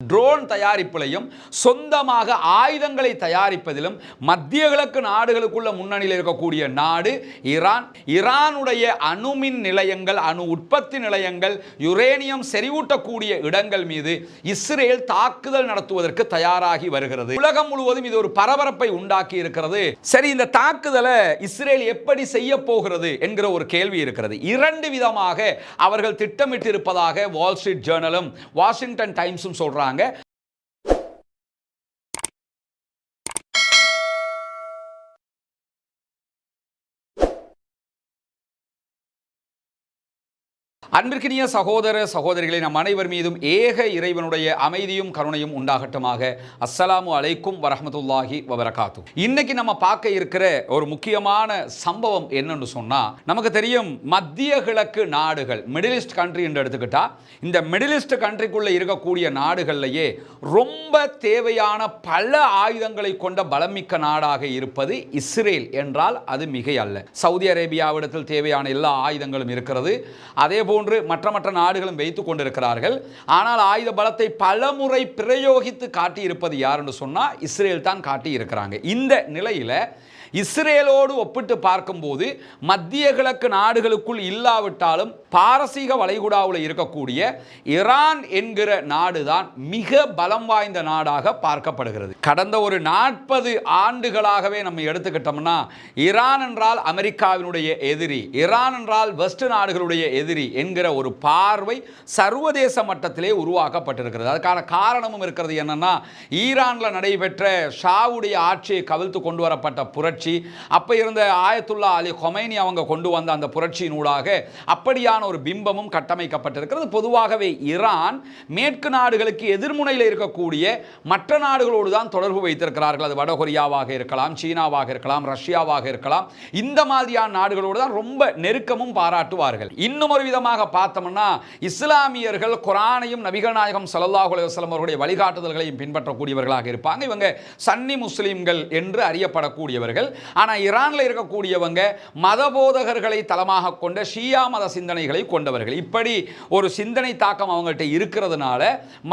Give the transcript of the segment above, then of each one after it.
Drone தயாரிப்பிலையும் சொந்தமாக ஆயுதங்களை தயாரிப்பதிலும் மத்திய கிழக்கு நாடுகளுக்குள்ள முன்னணியில் இருக்கக்கூடிய நாடு ஈரான் ஈரானுடைய அணுமின் நிலையங்கள் அணு உற்பத்தி நிலையங்கள் யுரேனியம் செறிவூட்டக்கூடிய இடங்கள் மீது இஸ்ரேல் தாக்குதல் நடத்துவதற்கு தயாராகி வருகிறது. உலகம் முழுவதும் இது ஒரு பரபரப்பை உண்டாக்கி இருக்கிறது. சரி இந்த தாக்குதலை இஸ்ரேல் எப்படி செய்ய போகிறது என்கிற ஒரு கேள்வி இருக்கிறது. இரண்டு விதமாக அவர்கள் திட்டமிட்டிருப்பதாக வால் ஸ்ட்ரீட் ஜேர்னலும் வாஷிங்டன் டைம்ஸும் சொல்றாங்க. சொல்கிறாங்க அன்பிற்கினிய சகோதர சகோதரிகளை நம் அனைவர் மீதும் ஏக இறைவனுடைய அமைதியும் கருணையும் உண்டாகட்டுமாக. அஸ்ஸலாமு அலைக்கும் வரஹமத்துல்லாஹி வபரகாத்து. இன்னைக்கு நம்ம பார்க்க இருக்கிற ஒரு முக்கியமான சம்பவம் என்னன்னு சொன்னா நமக்கு தெரியும் மத்திய கிழக்கு நாடுகள் மிடில் ஈஸ்ட் கண்ட்ரி என்று எடுத்துக்கிட்டா இந்த மிடில் ஈஸ்ட் இருக்கக்கூடிய நாடுகள்லையே ரொம்ப தேவையான பல ஆயுதங்களை கொண்ட பலமிக்க நாடாக இருப்பது இஸ்ரேல் என்றால் அது மிகை அல்ல சவுதி அரேபியாவிடத்தில் தேவையான எல்லா ஆயுதங்களும் இருக்கிறது. அதே போல் போன்று மற்ற மற்ற நாடுகளும் வைத்துக் கொண்டிருக்கிறார்கள். ஆனால் ஆயுத பலத்தை பலமுறை பிரயோகித்து காட்டியிருப்பது யாருன்னு சொன்னா இஸ்ரேல் தான் காட்டி இருக்கிறாங்க இந்த நிலையில் இஸ்ரேலோடு ஒப்பிட்டு பார்க்கும்போது மத்திய கிழக்கு நாடுகளுக்குள் இல்லாவிட்டாலும் பாரசீக வளைகுடாவில் இருக்கக்கூடிய ஈரான் என்கிற நாடுதான் மிக பலம் வாய்ந்த நாடாக பார்க்கப்படுகிறது. கடந்த ஒரு நாற்பது ஆண்டுகளாகவே நம்ம எடுத்துக்கிட்டோம்னா ஈரான் என்றால் அமெரிக்காவினுடைய எதிரி ஈரான் என்றால் வெஸ்ட் நாடுகளுடைய எதிரி என்கிற ஒரு பார்வை சர்வதேச மட்டத்திலே உருவாக்கப்பட்டிருக்கிறது. அதுக்கான காரணமும் இருக்கிறது என்னன்னா ஈரானில் நடைபெற்ற ஷாவுடைய ஆட்சியை கவிழ்த்து கொண்டு வரப்பட்ட புரட்சி அப்போ இருந்த ஆயத்துல்லா அலி கொமைனி அவங்க கொண்டு வந்த அந்த புரட்சியினூடாக அப்படியான ஒரு பிம்பமும் கட்டமைக்கப்பட்டிருக்கிறது. பொதுவாகவே ஈரான் மேற்கு நாடுகளுக்கு எதிர்முனையில் இருக்கக்கூடிய மற்ற நாடுகளோடு தான் தொடர்பு வைத்திருக்கிறார்கள். அது வடகொரியாவாக இருக்கலாம் சீனாவாக இருக்கலாம் ரஷ்யாவாக இருக்கலாம். இந்த மாதிரியான நாடுகளோடு தான் ரொம்ப நெருக்கமும் பாராட்டுவார்கள். இன்னும் ஒரு விதமாக பார்த்தோம்னா இஸ்லாமியர்கள் குரானையும் நபிகள் நாயகம் ஸல்லல்லாஹு அலைஹி அவர்களுடைய வழிகாட்டுதல்களையும் பின்பற்றக்கூடியவர்களாக இருப்பாங்க. இவங்க சன்னி முஸ்லீம்கள் என்று அறியப்படக்கூடியவர்கள். ஆனால் ஈரானில் இருக்கக்கூடியவங்க மத போதகர்களை தளமாக கொண்ட ஷியா மத சிந்தனைகளை கொண்டவர்கள். இப்படி ஒரு சிந்தனை தாக்கம் அவங்கள்ட்ட இருக்கிறதுனால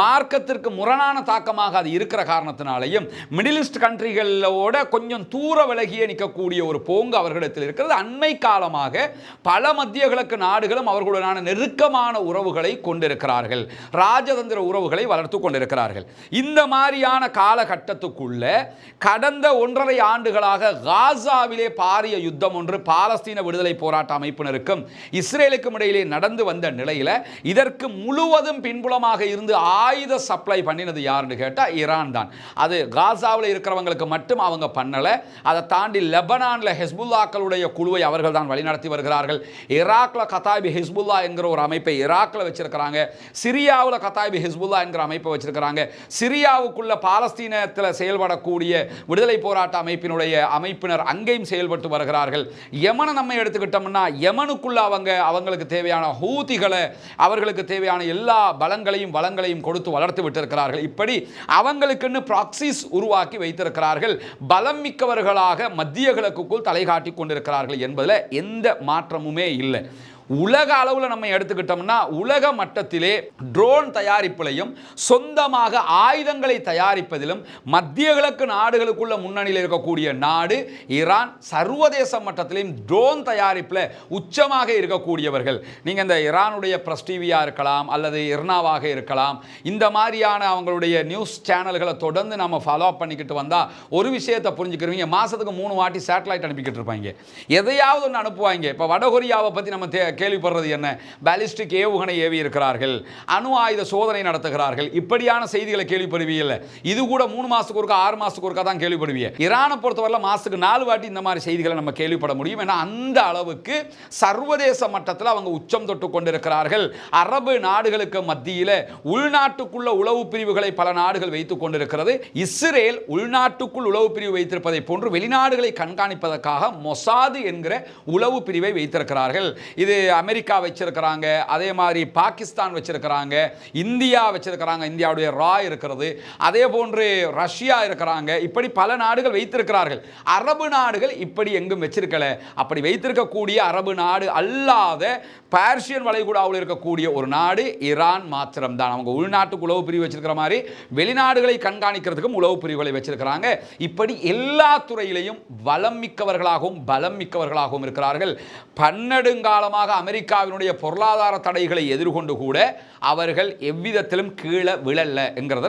மார்க்கத்திற்கு முரணான தாக்கமாக அது இருக்கிற காரணத்தினாலையும் மிடில் ஈஸ்ட் கண்ட்ரிகளோட கொஞ்சம் தூர விலகியே நிற்கக்கூடிய ஒரு போங்கு அவர்களிடத்தில் இருக்கிறது. அண்மை காலமாக பல மத்திய கிழக்கு நாடுகளும் அவர்களுடனான நெருக்கமான உறவுகளை கொண்டிருக்கிறார்கள். ராஜதந்திர உறவுகளை வளர்த்து கொண்டிருக்கிறார்கள். இந்த மாதிரியான காலகட்டத்துக்குள்ள கடந்த ஒன்றரை ஆண்டுகளாக காசாவிலே பாரிய யுத்தம் ஒன்று பாலஸ்தீன விடுதலை போராட்ட அமைப்பினருக்கும் இஸ்ரேலுக்கும் இடையிலே நடந்து வந்த நிலையில் இதற்கு முழுவதும் பின்புலமாக இருந்து ஆயுத சப்ளை பண்ணினது யாருன்னு கேட்டால் ஈரான் தான். அது காசாவில் இருக்கிறவங்களுக்கு மட்டும் அவங்க பண்ணலை. அதை தாண்டி லெபனானில் ஹெஸ்புல்லாக்களுடைய குழுவை அவர்கள் தான் வழிநடத்தி வருகிறார்கள். ஈராக்கில் கத்தாபி ஹிஸ்புல்லா என்கிற ஒரு அமைப்பை ஈராக்கில் வச்சிருக்கிறாங்க. சிரியாவில் கத்தாபி ஹிஸ்புல்லா என்கிற அமைப்பை வச்சிருக்கிறாங்க. சிரியாவுக்குள்ள பாலஸ்தீனத்தில் செயல்படக்கூடிய விடுதலை போராட்ட அமைப்பினுடைய அமைப்பு அமைப்பினர் அங்கேயும் செயல்பட்டு வருகிறார்கள். யமனை நம்ம எடுத்துக்கிட்டோம்னா யமனுக்குள்ள அவங்க அவங்களுக்கு தேவையான ஹூதிகளை அவர்களுக்கு தேவையான எல்லா பலங்களையும் வளங்களையும் கொடுத்து வளர்த்து விட்டிருக்கிறார்கள். இப்படி அவங்களுக்குன்னு ப்ராக்சிஸ் உருவாக்கி வைத்திருக்கிறார்கள். பலம் மிக்கவர்களாக மத்திய கிழக்குக்குள் தலை காட்டி கொண்டிருக்கிறார்கள் என்பதில் எந்த மாற்றமுமே இல்லை. உலக அளவில் நம்ம எடுத்துக்கிட்டோம்னா உலக மட்டத்திலே ட்ரோன் தயாரிப்பிலையும் சொந்தமாக ஆயுதங்களை தயாரிப்பதிலும் மத்திய கிழக்கு நாடுகளுக்குள்ள முன்னணியில் இருக்கக்கூடிய நாடு ஈரான் சர்வதேச மட்டத்திலையும் ட்ரோன் தயாரிப்பில் உச்சமாக இருக்கக்கூடியவர்கள். நீங்கள் இந்த ஈரானுடைய பிரஸ் டிவியாக இருக்கலாம் அல்லது இர்னாவாக இருக்கலாம் இந்த மாதிரியான அவங்களுடைய நியூஸ் சேனல்களை தொடர்ந்து நம்ம ஃபாலோ பண்ணிக்கிட்டு வந்தால் ஒரு விஷயத்தை புரிஞ்சுக்கிறவங்க மாதத்துக்கு மூணு வாட்டி சேட்டலைட் அனுப்பிக்கிட்டு இருப்பாங்க. எதையாவது ஒன்று அனுப்புவாங்க. இப்போ வடகொரியாவை பற்றி நம்ம தே கேள்விப்படுறது என்ன? பேலிஸ்டிக் ஏவுகணை ஏவி இருக்கிறார்கள். அணு ஆயுத சோதனை நடத்துகிறார்கள். இப்படியான செய்திகளை கேள்விப்படுவீங்கல்ல இது கூட மூணு மாசத்துக்கு ஒருக்கா ஆறு மாசத்துக்கு ஒருக்கா தான் கேள்விப்படுவீங்க. ஈரானை பொறுத்தவரை மாசத்துக்கு நாலு வாட்டி இந்த மாதிரி செய்திகளை நம்ம கேள்விப்பட முடியும். ஏன்னா அந்த அளவுக்கு சர்வதேச மட்டத்தில் அவங்க உச்சம் தொட்டு கொண்டிருக்கிறார்கள். அரபு நாடுகளுக்கு மத்தியில் உள்நாட்டுக்குள்ள உளவு பிரிவுகளை பல நாடுகள் வைத்துக் கொண்டிருக்கிறது. இஸ்ரேல் உள்நாட்டுக்குள் உளவு பிரிவு வைத்திருப்பதை போன்று வெளிநாடுகளை கண்காணிப்பதற்காக மொசாது என்கிற உளவு பிரிவை வைத்திருக்கிறார்கள். இது அமெரிக்கா வச்சிருக்கிறாங்க அதே மாதிரி பாகிஸ்தான் வச்சிருக்கிறாங்க இந்தியா வச்சிருக்கிறாங்க இந்தியாவுடைய ரா இருக்கிறது அதே போன்று ரஷ்யா இருக்கிறாங்க இப்படி பல நாடுகள் வைத்திருக்கிறார்கள். அரபு நாடுகள் இப்படி எங்கும் வச்சிருக்கல. அப்படி வைத்திருக்கக்கூடிய அரபு நாடு அல்லாத பேர்ஷியன் வளைகுடாவில் இருக்கக்கூடிய ஒரு நாடு ஈரான் மாத்திரம்தான். அவங்க உள்நாட்டுக்கு உளவு பிரிவு வச்சிருக்கிற மாதிரி வெளிநாடுகளை கண்காணிக்கிறதுக்கும் உளவு பிரிவுகளை வச்சிருக்கிறாங்க. இப்படி எல்லா துறையிலையும் வளம் மிக்கவர்களாகவும் பலம் மிக்கவர்களாகவும் இருக்கிறார்கள். பன்னெடுங்காலமாக அமெரிக்காவினுடைய பொருளாதார தடைகளை எதிர்கொண்டு கூட அவர்கள் எவ்விதத்திலும் கீழே விழல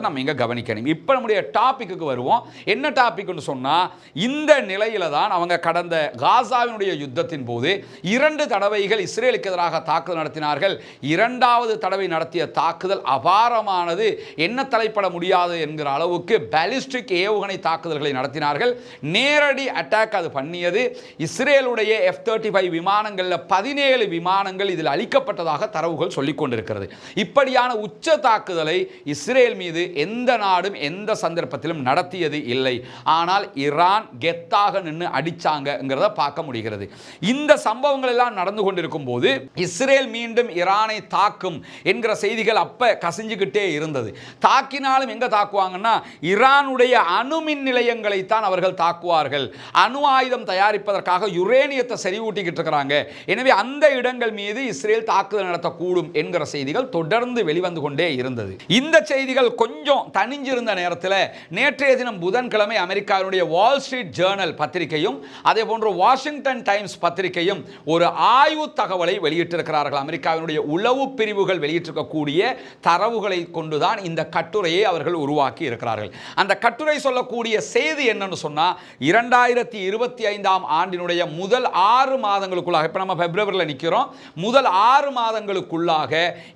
நம்ம இங்கே கவனிக்கணும். இப்போ நம்முடைய டாப்பிக்கு வருவோம். என்ன டாபிக்னு சொன்னால் இந்த நிலையில தான் அவங்க கடந்த காசாவினுடைய யுத்தத்தின் போது இரண்டு தடவைகள் இஸ்ரேலுக்கு எதிராக தாக்குதல் நடத்தினார்கள். இரண்டாவது தடவை நடத்திய தாக்குதல் அபாரமானது. என்ன தலைப்பட முடியாது என்கிற அளவுக்கு பாலிஸ்டிக் ஏவுகணை தாக்குதல்களை நடத்தினார்கள். நேரடி அட்டாக் அது பண்ணியது. இஸ்ரேலுடைய எஃப் தேர்ட்டி ஃபைவ் விமானங்களில் பதினேழு விமானங்கள் இதில் அளிக்கப்பட்டதாக தரவுகள் சொல்லிக் கொண்டிருக்கிறது. இப்படியான உச்ச தாக்குதலை இஸ்ரேல் மீது எந்த நாடும் எந்த சந்தர்ப்பத்திலும் நடத்தியது இல்லை. ஆனால் ஈரான் கெத்தாக நின்று அடிச்சாங்கங்கிறத பார்க்க முடிகிறது. இந்த சம்பவங்கள் எல்லாம் நடந்து கொண்டிருக்கும் போது இஸ்ரேல் மீண்டும் ஈரானை தாக்கும் என்கிற செய்திகள் அப்போ கசிஞ்சுக்கிட்டே இருந்தது. தாக்கினாலும் எங்கே தாக்குவாங்கன்னா ஈரானுடைய அணுமின் நிலையங்களைத்தான் அவர்கள் தாக்குவார்கள். அணு ஆயுதம் தயாரிப்பதற்காக யுரேனியத்தை செறிவூட்டிக்கிட்டு இருக்கிறாங்க. எனவே அந்த இடம் இடங்கள் மீது இஸ்ரேல் தாக்குதல் நடத்தக்கூடும் என்கிற செய்திகள் தொடர்ந்து வெளிவந்து கொண்டே இருந்தது. இந்த செய்திகள் கொஞ்சம் தனிஞ்சிருந்த நேரத்தில் நேற்றைய தினம் புதன்கிழமை அமெரிக்காவினுடைய வால் ஸ்ட்ரீட் ஜேர்னல் பத்திரிகையும் அதே போன்று வாஷிங்டன் டைம்ஸ் பத்திரிகையும் ஒரு ஆய்வு தகவலை வெளியிட்டிருக்கிறார்கள். அமெரிக்காவினுடைய உளவு பிரிவுகள் வெளியிட்டிருக்கக்கூடிய தரவுகளை கொண்டுதான் இந்த கட்டுரையை அவர்கள் உருவாக்கி இருக்கிறார்கள். அந்த கட்டுரை சொல்லக்கூடிய செய்தி என்னன்னு சொன்னா இரண்டாயிரத்தி இருபத்தி ஐந்தாம் ஆண்டினுடைய முதல் ஆறு மாதங்களுக்குள்ளாக இப்போ நம்ம பிப்ரவரியில் நிற்கிறோம் முதல் ஆறு மாதங்களுக்குள்ளாக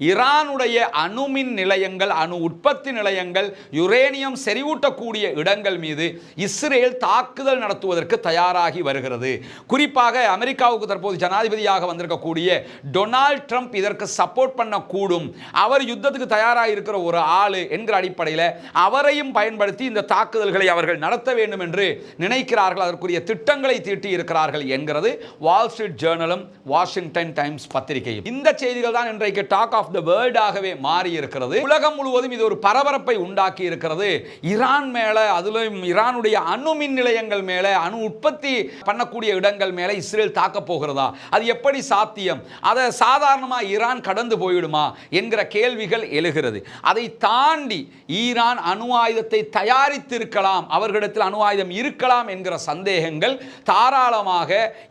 ஈரானுடைய அணுமின் நிலையங்கள் அணு உற்பத்தி நிலையங்கள் யுரேனியம் செறிவூட்டக்கூடிய இடங்கள் மீது இஸ்ரேல் தாக்குதல் நடத்துவதற்கு தயாராகி வருகிறது. குறிப்பாக அமெரிக்காவுக்கு தற்போது ஜனாதிபதியாக வந்திருக்கக்கூடிய டொனால்ட் ட்ரம்ப் இதற்கு சப்போர்ட் பண்ணக்கூடும். அவர் யுத்தத்துக்கு தயாராக இருக்கிற ஒரு ஆள் என்கிற அடிப்படையில் அவரையும் பயன்படுத்தி இந்த தாக்குதல்களை அவர்கள் நடத்த வேண்டும் என்று நினைக்கிறார்கள். அதற்குரிய திட்டங்களை தீட்டி இருக்கிறார்கள் என்கிறது. வால் ஸ்ட்ரீட் ஜேர்னலும் வாஷிங்டன் டைம்ஸ் பத்திரிகையும் இந்த செய்திகள் தான் இன்றைக்கு டாக் ஆஃப் த வேர்ல்டாகவே மாறி இருக்கிறது உலகம் முழுவதும் இது ஒரு பரபரப்பை உண்டாக்கி இருக்கிறது ஈரான் மேல அதிலும் ஈரானுடைய அணு மின் நிலையங்கள் மேல அணு உற்பத்தி பண்ணக்கூடிய இடங்கள் மேல இஸ்ரேல் தாக்க போகிறதா? அது எப்படி சாத்தியம்? அதை சாதாரணமாக ஈரான் கடந்து போயிடுமா? என்கிற கேள்விகள் எழுகிறது. அதை தாண்டி ஈரான் அணு ஆயுதத்தை தயாரித்திருக்கலாம் அவர்களிடத்தில் அணு ஆயுதம் இருக்கலாம் என்கிற சந்தேகங்கள் தாராளமாக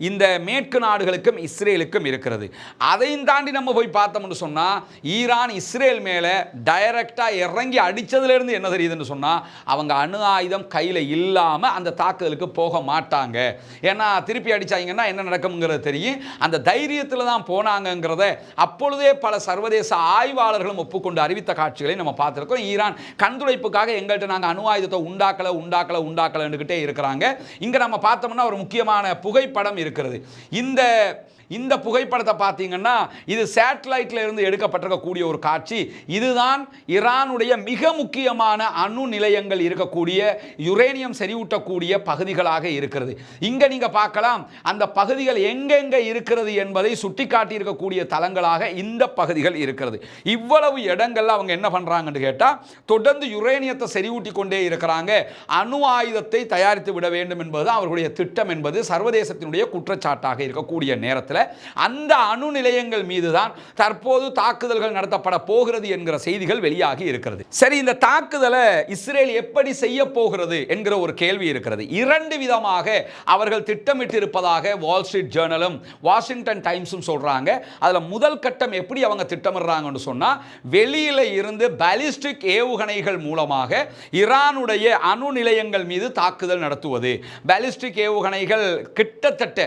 இந்த மேற்கு நாடுகளுக்கும் இஸ்ரேலுக்கும் இருக்கு இருக்கிறது. அதையும் தாண்டி நம்ம போய் பார்த்தோம்னு சொன்னால் ஈரான் இஸ்ரேல் மேலே டைரக்டாக இறங்கி அடித்ததுலேருந்து என்ன தெரியுதுன்னு சொன்னால் அவங்க அணு ஆயுதம் கையில் இல்லாமல் அந்த தாக்குதலுக்கு போக மாட்டாங்க. ஏன்னா திருப்பி அடித்தாங்கன்னா என்ன நடக்கும்ங்கிறது தெரியும். அந்த தைரியத்தில் தான் போனாங்கங்கிறத அப்பொழுதே பல சர்வதேச ஆய்வாளர்களும் ஒப்புக்கொண்டு அறிவித்த காட்சிகளை நம்ம பார்த்துருக்கோம். ஈரான் கண்துடைப்புக்காக எங்கள்கிட்ட நாங்கள் அணு ஆயுதத்தை உண்டாக்கலை உண்டாக்கலை உண்டாக்கலைன்னுக்கிட்டே இருக்கிறாங்க. இங்கே நம்ம பார்த்தோம்னா ஒரு முக்கியமான புகைப்படம் இருக்கிறது. இந்த இந்த புகைப்படத்தை பார்த்தீங்கன்னா இது சேட்டலைட்ல இருந்து எடுக்கப்பட்டிருக்கக்கூடிய ஒரு காட்சி. இதுதான் ஈரானுடைய மிக முக்கியமான அணு நிலையங்கள் இருக்கக்கூடிய யுரேனியம் செறிவூட்டக்கூடிய பகுதிகளாக இருக்கிறது. இங்க நீங்க பார்க்கலாம் அந்த பகுதிகள் எங்கெங்க இருக்கிறது என்பதை சுட்டிக்காட்டி இருக்கக்கூடிய தலங்களாக இந்த பகுதிகள் இருக்கிறது. இவ்வளவு இடங்கள்ல அவங்க என்ன பண்றாங்கன்னு கேட்டால் தொடர்ந்து யுரேனியத்தை செறிவூட்டி கொண்டே இருக்கிறாங்க. அணு ஆயுதத்தை தயாரித்து விட வேண்டும் என்பது அவர்களுடைய திட்டம் என்பது சர்வதேசத்தினுடைய குற்றச்சாட்டாக இருக்கக்கூடிய நேரத்தில் அந்த அணு நிலையங்கள் மீது தான் தற்போது தாக்குதல்கள் நடத்தப்பட போகிறது என்கிற செய்திகள் வெளியாகி இருக்கிறது. சரி இந்த தாக்குதலை இஸ்ரேல் எப்படி செய்ய போகிறது என்கிற ஒரு கேள்வி இருக்கிறது. இரண்டு விதமாக அவர்கள் திட்டமிட்டு இருப்பதாக வால் ஸ்ட்ரீட் ஜேர்னலும் வாஷிங்டன் டைம்ஸும் சொல்றாங்க. அதுல முதல் கட்டம் எப்படி அவங்க திட்டமிடுறாங்கன்னு சொன்னா வெளியில இருந்து பாலிஸ்டிக் ஏவுகணைகள் மூலமாக ஈரானுடைய அணு நிலையங்கள் மீது தாக்குதல் நடத்துவது. பாலிஸ்டிக் ஏவுகணைகள் கிட்டத்தட்ட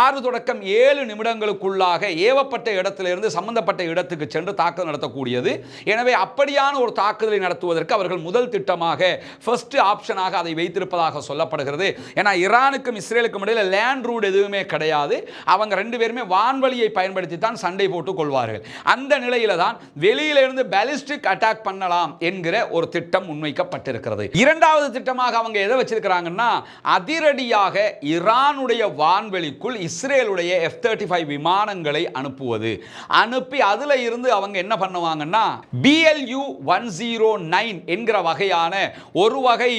ஆறு தொடக்கம் ஏழு ஏழு நிமிடங்களுக்குள்ளாக ஏவப்பட்ட இடத்திலிருந்து சம்பந்தப்பட்ட இடத்துக்கு சென்று தாக்குதல் நடத்தக்கூடியது. எனவே அப்படியான ஒரு தாக்குதலை நடத்துவதற்கு அவர்கள் முதல் திட்டமாக ஃபர்ஸ்ட் ஆப்ஷனாக அதை வைத்திருப்பதாக சொல்லப்படுகிறது. ஏன்னா ஈரானுக்கும் இஸ்ரேலுக்கும் இடையில் லேண்ட் ரூட் எதுவுமே கிடையாது. அவங்க ரெண்டு பேருமே வான்வழியை பயன்படுத்தி தான் சண்டை போட்டுக் கொள்வார்கள். அந்த நிலையில தான் வெளியிலிருந்து பேலிஸ்டிக் அட்டாக் பண்ணலாம் என்கிற ஒரு திட்டம் முன்வைக்கப்பட்டிருக்கிறது. இரண்டாவது திட்டமாக அவங்க எதை வச்சிருக்கிறாங்கன்னா அதிரடியாக ஈரானுடைய வான்வெளிக்குள் இஸ்ரேலுடைய எஃப் தேர்ட்டி ஃபைவ் விமானங்களை அனுப்புவது. அனுப்பி அதில் இருந்து அவங்க என்ன பண்ணுவாங்கன்னா பிஎல்யூ ஒன் ஜீரோ நைன் என்கிற வகையான ஒரு வகை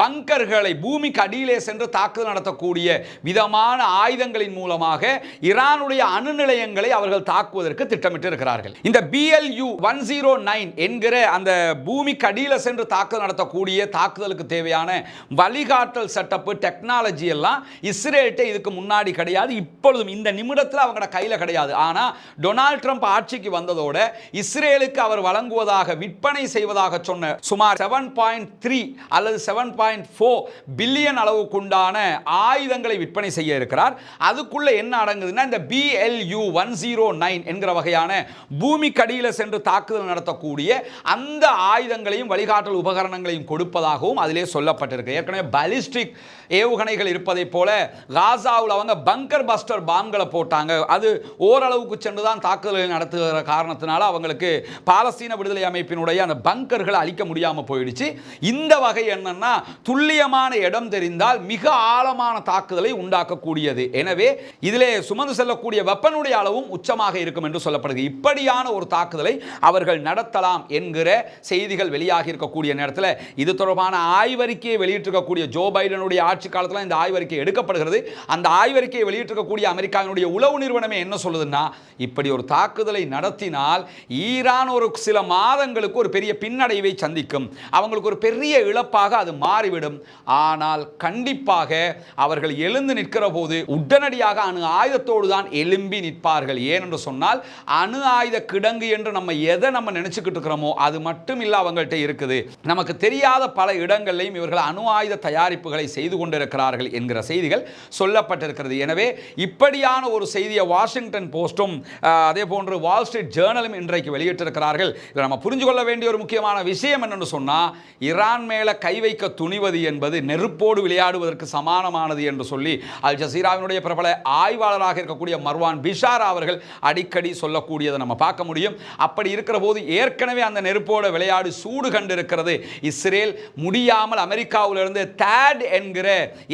பங்கர்களை பூமிக்கு அடியிலே சென்று தாக்குதல் நடத்தக்கூடிய விதமான ஆயுதங்களின் மூலமாக ஈரானுடைய அணு நிலையங்களை அவர்கள் தாக்குவதற்கு திட்டமிட்டு இருக்கிறார்கள் இந்த பிஎல்யூ ஒன் ஜீரோ நைன் என்கிற அந்த பூமிக்கு அடியில் சென்று தாக்குதல் நடத்தக்கூடிய தாக்குதலுக்கு தேவையான வழிகாட்டல் செட்டப்பு டெக்னாலஜி எல்லாம் இஸ்ரேல்கிட்ட இதுக்கு முன்னாடி கிடையாது. இப்பொழுதும் இந்த நிமிடத்தில் அவங்களோட கையில் கிடையாது. ஆனால் டொனால்ட் ட்ரம்ப் ஆட்சிக்கு வந்ததோட இஸ்ரேலுக்கு அவர் வழங்குவதாக விற்பனை செய்வதாக சொன்ன சுமார் செவன் பாயிண்ட் த்ரீ அல்லது செவன் பாயிண்ட் ஃபோர் பில்லியன் அளவுக்குண்டான ஆயுதங்களை விற்பனை செய்ய இருக்கிறார். அதுக்குள்ள என்ன அடங்குதுன்னா இந்த பிஎல்யூ ஒன் ஜீரோ நைன் என்கிற வகையான பூமிக்கடியில் சென்று தாக்குதல் நடத்தக்கூடிய அந்த ஆயுதங்களையும் வழிகாட்டல் உபகரணங்களையும் கொடுப்பதாகவும் அதிலே சொல்லப்பட்டிருக்கு. ஏற்கனவே பலிஸ்டிக் ஏவுகணைகள் இருப்பதைப் போல காசாவில் அவங்க பங்கர் பஸ்டர் பாம்கள் போட்டாங்க. அது ஓரளவுக்கு சென்று தான் தாக்குதலை நடத்துகிற காரணத்தினால அவங்களுக்கு பாலஸ்தீன விடுதலை அமைப்பினுடைய அந்த பங்கர்களை அழிக்க முடியாமல் போயிடுச்சு. இந்த வகை என்னன்னா துல்லியமான இடம் தெரிந்தால் மிக ஆழமான தாக்குதலை உண்டாக்கக்கூடியது. எனவே இதிலே சுமந்து செல்லக்கூடிய வெப்பனுடைய அளவும் உச்சமாக இருக்கும் என்று சொல்லப்படுகிறது இப்படியான ஒரு தாக்குதலை அவர்கள் நடத்தலாம் என்கிற செய்திகள் வெளியாகி இருக்கக்கூடிய நேரத்தில் இது தொடர்பான ஆய்வறிக்கையை வெளியிட்டிருக்கக்கூடிய ஜோ பைடனுடைய ஆட்சி காலத்தில் இந்த ஆய்வறிக்கை எடுக்கப்படுகிறது. அந்த ஆய்வறிக்கையை வெளியிட்டிருக்கக்கூடிய அமெரிக்கா அமெரிக்காவினுடைய உளவு நிறுவனமே என்ன சொல்லுதுன்னா இப்படி ஒரு தாக்குதலை நடத்தினால் ஈரான் ஒரு சில மாதங்களுக்கு ஒரு பெரிய பின்னடைவை சந்திக்கும். அவங்களுக்கு ஒரு பெரிய இழப்பாக அது மாறிவிடும். ஆனால் கண்டிப்பாக அவர்கள் எழுந்து நிற்கிற போது உடனடியாக அணு ஆயுதத்தோடு தான் எழும்பி நிற்பார்கள். ஏனென்று சொன்னால் அணு ஆயுத கிடங்கு என்று நம்ம எதை நம்ம நினைச்சுக்கிட்டு இருக்கிறோமோ அது மட்டும் இல்லை அவங்கள்ட்ட இருக்குது. நமக்கு தெரியாத பல இடங்களிலையும் இவர்கள் அணு ஆயுத தயாரிப்புகளை செய்து கொண்டிருக்கிறார்கள் என்கிற செய்திகள் சொல்லப்பட்டிருக்கிறது. எனவே இப்படியான ஒரு செய்தியை வாஷிங்டன் போஸ்டும் அதே போன்று வால் ஸ்ட்ரீட் ஜேர்னலும் இன்றைக்கு வெளியிட்டிருக்கிறார்கள். இதில் நம்ம புரிஞ்சு கொள்ள வேண்டிய ஒரு முக்கியமான விஷயம் என்னென்னு சொன்னால் ஈரான் மேலே கை வைக்க துணிவது என்பது நெருப்போடு விளையாடுவதற்கு சமானமானது என்று சொல்லி அல் ஜசீராவினுடைய பிரபல ஆய்வாளராக இருக்கக்கூடிய மர்வான் பிஷாரா அவர்கள் அடிக்கடி சொல்லக்கூடியதை நம்ம பார்க்க முடியும். அப்படி இருக்கிற போது ஏற்கனவே அந்த நெருப்போட விளையாடு சூடு கண்டிருக்கிறது. இஸ்ரேல் முடியாமல் அமெரிக்காவிலிருந்து தேட் என்கிற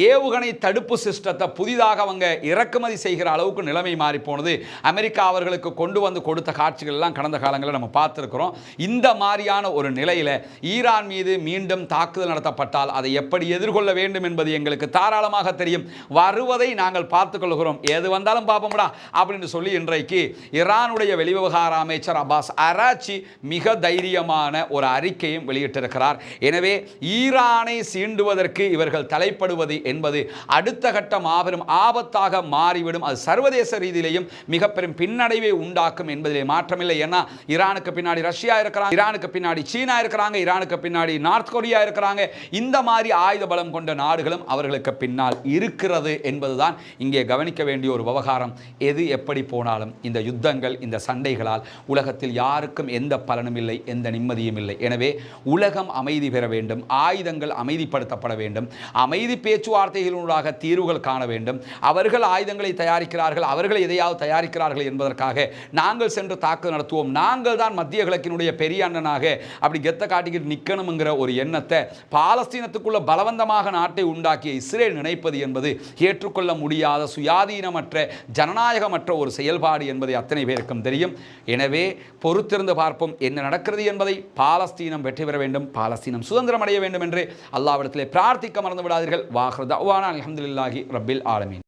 ஏவுகணை தடுப்பு சிஸ்டத்தை புதிதாக அவங்க இறக்குமதி செய்கிறார் அளவுக்கு நிலைமை மாறி போனது. அமெரிக்கா அவர்களுக்கு கொண்டு வந்து கொடுத்த காட்சிகள் எல்லாம் கடந்த காலங்களில் நம்ம பார்த்துருக்கிறோம். இந்த மாதிரியான ஒரு நிலையில் ஈரான் மீது மீண்டும் தாக்குதல் நடத்தப்பட்டால் அதை எப்படி எதிர்கொள்ள வேண்டும் என்பது எங்களுக்கு தாராளமாக தெரியும். வருவதை நாங்கள் பார்த்துக்கொள்கிறோம். எது வந்தாலும் பார்ப்போம்டா அப்படின்னு சொல்லி இன்றைக்கு ஈரானுடைய வெளிவிவகார அமைச்சர் அப்பாஸ் அராச்சி மிக தைரியமான ஒரு அறிக்கையும் வெளியிட்டிருக்கிறார். எனவே ஈரானை சீண்டுவதற்கு இவர்கள் தலைப்படுவது என்பது அடுத்த கட்ட மாபெரும் ஆபத்தாக மாறிவிடும். அது சர்வதேச ரீதியிலையும் மிக பெரும் பின்னடைவை உண்டாக்கும் என்பதிலே மாற்றமில்லை. ஏன்னா ஈரானுக்கு பின்னாடி ரஷ்யா இருக்கிறாங்க ஈரானுக்கு பின்னாடி சீனா இருக்கிறாங்க ஈரானுக்கு பின்னாடி நார்த் கொரியா இருக்கிறாங்க. இந்த மாதிரி ஆயுத பலம் கொண்ட நாடுகளும் அவர்களுக்கு பின்னால் இருக்கிறது என்பதுதான் இங்கே கவனிக்க வேண்டிய ஒரு விவகாரம். எது எப்படி போனாலும் இந்த யுத்தங்கள் இந்த சண்டைகளால் உலகத்தில் யாருக்கும் எந்த பலனும் இல்லை எந்த நிம்மதியும் இல்லை. எனவே உலகம் அமைதி பெற வேண்டும் ஆயுதங்கள் அமைதிப்படுத்தப்பட வேண்டும் அமைதி பேச்சுவார்த்தைகளூடாக தீர்வுகள் காண வேண்டும் அவர்கள் ஆயுதங்களை தயாரிக்கிறார்கள் அவர்கள் எதையாவது தயாரிக்கிறார்கள் என்பதற்காக நாங்கள் சென்று தாக்குதல் நடத்துவோம். நாங்கள் தான் மத்திய கிழக்கினுடைய பெரிய அண்ணனாக அப்படி கெத்த காட்டிக்கிட்டு நிற்கணுங்கிற ஒரு எண்ணத்தை பாலஸ்தீனத்துக்குள்ள பலவந்தமாக நாட்டை உண்டாக்கிய இஸ்ரேல் நினைப்பது என்பது ஏற்றுக்கொள்ள முடியாத சுயாதீனமற்ற ஜனநாயகமற்ற ஒரு செயல்பாடு என்பதை அத்தனை பேருக்கும் தெரியும். எனவே பொறுத்திருந்து பார்ப்போம் என்ன நடக்கிறது என்பதை. பாலஸ்தீனம் வெற்றி பெற வேண்டும் பாலஸ்தீனம் சுதந்திரம் அடைய வேண்டும் என்று அல்லாவிடத்திலே பிரார்த்திக்க மறந்து விடாதீர்கள் வாஹ்ரதவான அலமதுல்லாஹி ரப்பில் ஆலமீன்.